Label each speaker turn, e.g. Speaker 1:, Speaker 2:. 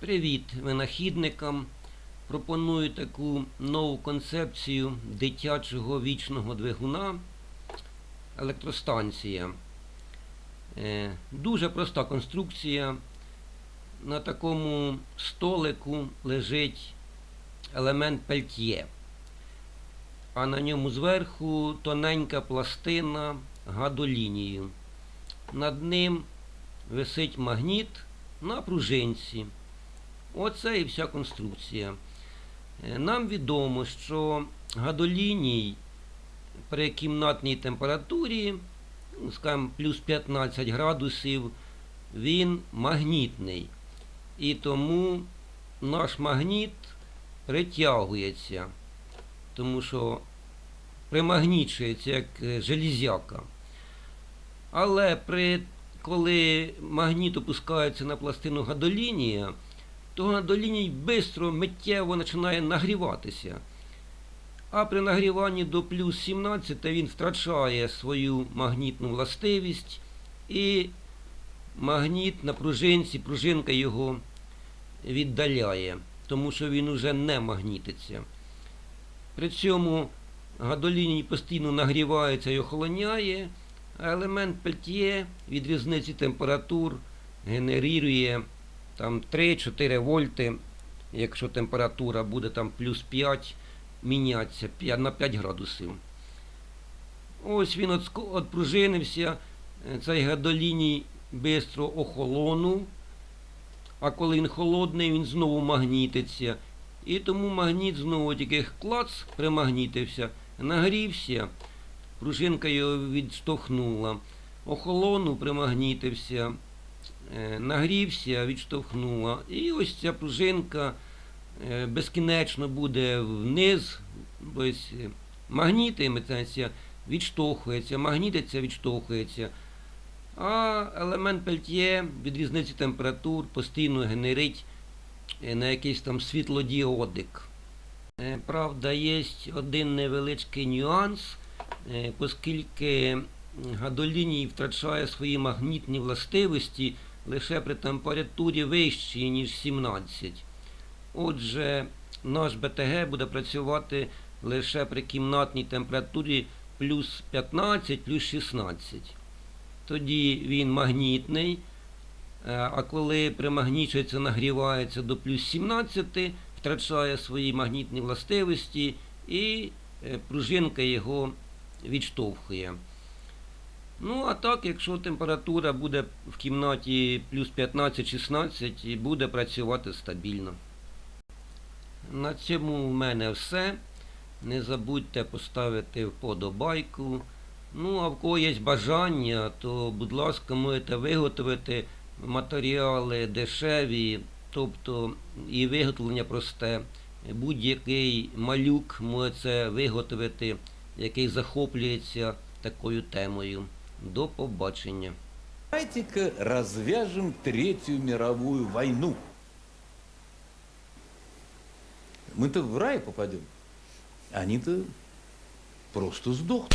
Speaker 1: Привіт винахідникам! Пропоную таку нову концепцію дитячого вічного двигуна електростанція. Е, Дуже проста конструкція. На такому столику лежить елемент пельтє, а на ньому зверху тоненька пластина гадолінію. Над ним висить магніт на пружинці. Оце і вся конструкція. Е, Нам відомо, що гадоліній при кімнатній температурі, ну, скажімо, плюс 15 градусів, він магнітний. І тому наш магніт притягується, тому що примагнічується як е, железяка. Але при, коли магніт опускається на пластину гадолінія, то гадоліній швидко, миттєво починає нагріватися. А при нагріванні до плюс 17 він втрачає свою магнітну властивість і магніт на пружинці, пружинка його віддаляє, тому що він уже не магнітиться. При цьому гадоліній постійно нагрівається і охолоняє, а елемент пельтє від різниці температур генерує там 3-4 вольти, якщо температура буде там плюс 5, мінятися 5, на 5 градусів. Ось він отпружинився, е, цей гадоліній швидко охолонув, а коли він холодний, він знову магнітиться. І тому магніт знову тільки клац примагнітився, нагрівся, пружинка його відштовхнула, охолонув, примагнітився, е, нагрівся, відштовхнула. І ось ця пружинка е, безкінечно буде вниз, ось е, магнітиметься, відштовхується, магнітиться, відштовхується. А елемент пельтє від різниці температур постійно генерить на якийсь там світлодіодик. Правда, є один невеличкий нюанс, оскільки гадоліній втрачає свої магнітні властивості лише при температурі вищій, ніж 17. Отже, наш БТГ буде працювати лише при кімнатній температурі плюс 15, плюс 16. Тоді він магнітний, е, а коли примагнічується, нагрівається до плюс 17, втрачає свої магнітні властивості і е, пружинка його відштовхує. Ну, а так, якщо температура буде в кімнаті плюс 15-16, і буде працювати стабільно. На цьому в мене все. Не забудьте поставити вподобайку. Ну, а в кого є бажання, то, будь ласка, можете виготовити матеріали дешеві, тобто і виготовлення просте. Будь-який малюк може це виготовити, який захоплюється такою темою. До побачення.
Speaker 2: Давайте-ка развяжем Третью мировую войну. Мы-то в рай попадем. Они-то просто сдохнут.